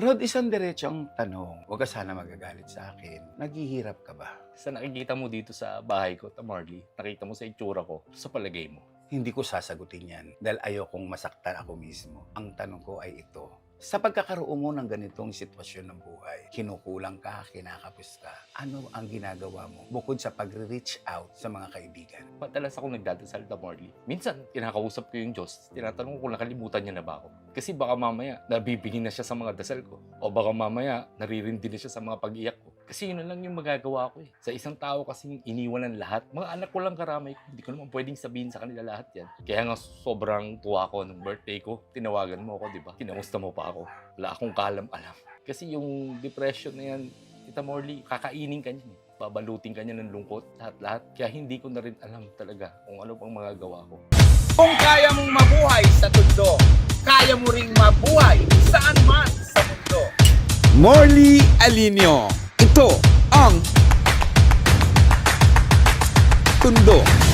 Rod, isang diretsong tanong. Huwag ka sana magagalit sa akin. Naghihirap ka ba? Sa nakikita mo dito sa bahay ko, Tamarli, nakita mo sa itsura ko, sa palagay mo. Hindi ko sasagutin yan dahil ayokong masaktan ako mismo. Ang tanong ko ay ito. Sa pagkakaroon mo ng ganitong sitwasyon ng buhay, kinukulang ka, kinakapos ka, ano ang ginagawa mo bukod sa pag-reach out sa mga kaibigan? Madalas ako nagdadasal, Tamarli. Minsan, kinakausap ko yung Diyos, tinatanong ko kung nakalimutan niya na ba ako. Kasi baka mamaya, nabibigin na siya sa mga dasal ko. O baka mamaya, naririndi na siya sa mga pag-iyak ko. Kasi yun lang yung magagawa ko eh. Sa isang tao kasi iniwan ng lahat. Mga anak ko lang karamay ko. Hindi ko naman pwedeng sabihin sa kanila lahat yan. Kaya nga sobrang tuwa ko nung birthday ko. Tinawagan mo ako, di ba? Kinamusta mo pa ako. Wala akong kalam-alam. Kasi yung depression na yan, Tita Morley, kakainin ka niyan. eh. Babalutin ka niya ng lungkot, lahat-lahat. Kaya hindi ko na rin alam talaga kung ano pang magagawa ko. Kung kaya mong mabuhay sa tundo, kaya mo ring mabuhay saan man sa mundo. Morley Alinio. Ito ang Tundo